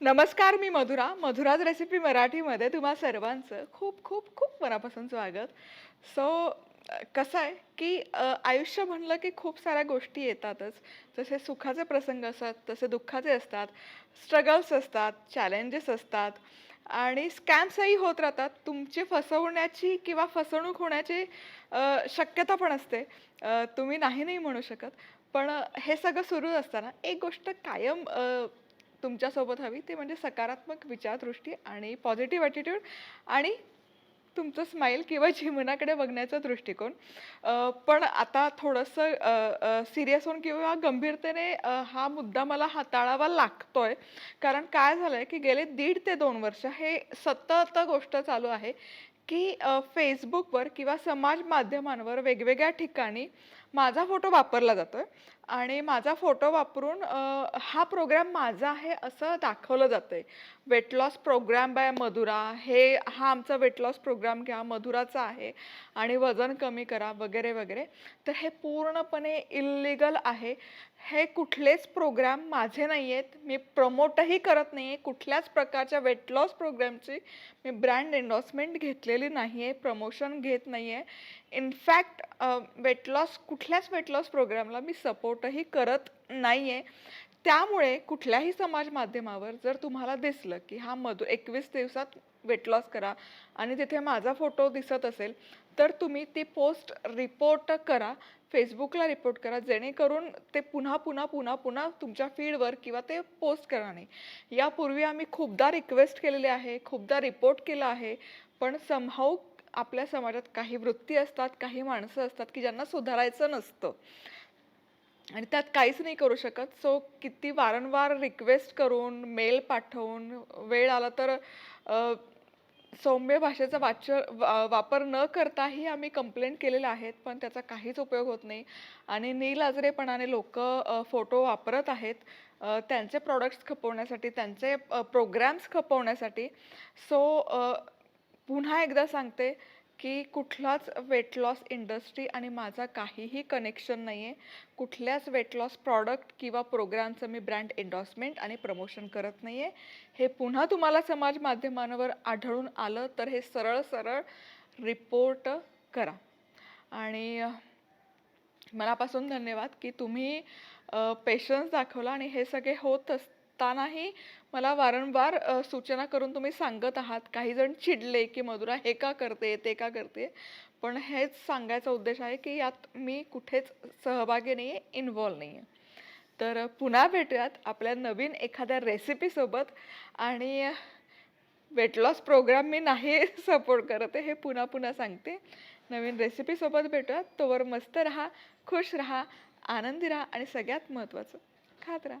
नमस्कार मी मधुरा. मधुराज रेसिपी मराठीमध्ये तुम्हा सर्वांचं खूप खूप खूप मनापासून स्वागत. सो कसं आहे की आयुष्य म्हणलं की खूप साऱ्या गोष्टी येतातच. जसे सुखाचे प्रसंग असतात तसे दुःखाचे असतात स्ट्रगल्स असतात चॅलेंजेस असतात आणि स्कॅम्सही होत राहतात. तुमची फसवण्याची किंवा फसवणूक होण्याची शक्यता पण असते. तुम्ही नाही नाही म्हणू शकत. पण हे सगळं सुरू असताना एक गोष्ट कायम तुमच्यासोबत हवी. ते म्हणजे सकारात्मक विचारदृष्टी आणि पॉझिटिव्ह ॲटिट्यूड आणि तुमचं स्माईल किंवा जीवनाकडे बघण्याचा दृष्टिकोन. पण आता थोडंसं सिरियस होऊन किंवा गंभीरतेने हा मुद्दा मला हाताळावा लागतो आहे कारण काय झालं आहे की गेले दीड ते दोन वर्ष हे सतत गोष्ट चालू आहे की फेसबुकवर किंवा समाज माध्यमांवर वेगवेगळ्या ठिकाणी माझा फोटो वापरला जातोय. आणि माझा फोटो वापरून हा प्रोग्राम माझा आहे असं दाखवलं जातंय. Weight loss programme by Madhura. हे हा आमचा वेट लॉस प्रोग्राम घ्या मधुराचा आहे. आणि वजन कमी करा वगैरे वगैरे. तर हे पूर्णपणे इल्लिगल आहे. हे कुठलेच प्रोग्राम माझे नाही आहेत मी प्रमोटही करत नाही आहे कुठल्याच प्रकारच्या वेट लॉस प्रोग्रामची मी ब्रँड एन्डॉर्समेंट घेतलेली नाही आहे प्रमोशन घेत नाही आहे इनफॅक्ट वेट लॉस कुठल्याच वेट लॉस प्रोग्रामला मी सपोर्टही करत नाही आहे त्यामुळे कुठल्याही समाज माध्यमावर जर तुम्हाला दिसलं की हा मधु एकवीस दिवसात वेट लॉस करा आणि तिथे माझा फोटो दिसत असेल तर तुम्ही ती पोस्ट रिपोर्ट करा फेसबुकला रिपोर्ट करा जेणेकरून ते पुन्हा पुन्हा पुन्हा पुन्हा तुमच्या फीडवर किंवा ते पोस्ट करा नाही. यापूर्वी आम्ही खूपदा रिक्वेस्ट केलेली आहे खूपदा रिपोर्ट केला आहे पण समहाऊ आपल्या समाजात काही वृत्ती असतात काही माणसं असतात की ज्यांना सुधारायचं नसतं. आणि त्यात काहीच नाही करू शकत. सो किती वारंवार रिक्वेस्ट करून मेल पाठवून वेळ आला तर सौम्य भाषेचा वाच वा- वापर न करताही आम्ही कंप्लेंट केलेल्या आहेत पण त्याचा काहीच उपयोग होत नाही. आणि नीलआजरेपणाने लोक फोटो वापरत आहेत. त्यांचे प्रॉडक्ट्स खपवण्यासाठी त्यांचे प्रोग्रॅम्स खपवण्यासाठी. सो पुन्हा एकदा सांगते की कुठलाच वेट लॉस इंडस्ट्री आणि माझा काहीही कनेक्शन नाही आहे कुठल्याच वेट लॉस प्रॉडक्ट किंवा प्रोग्रामचं मी ब्रँड एन्डॉर्समेंट आणि प्रमोशन करत नाही आहे हे पुन्हा तुम्हाला समाज माध्यमांवर आढळून आलं तर हे सरळ सरळ रिपोर्ट करा. आणि मनापासून धन्यवाद की तुम्ही पेशन्स दाखवला आणि हे सगळे होत असतानाही मला वारंवार सूचना करून तुम्ही सांगत आहात. काही जण चिडले की मधुरा हे का करते ते का करते? पण हेच सांगायचा उद्देश आहे की यात मी कुठेच सहभागी नाही आहे इन्वॉल्व नाही आहे तर पुन्हा भेटूयात आपल्या नवीन एखाद्या रेसिपीसोबत आणि वेट लॉस प्रोग्राम मी नाही सपोर्ट करते हे पुन्हा पुन्हा सांगते. नवीन रेसिपीसोबत भेटूयात. तोवर मस्त राहा खुश राहा आनंदी राहा आणि सगळ्यात महत्त्वाचं खात राहा.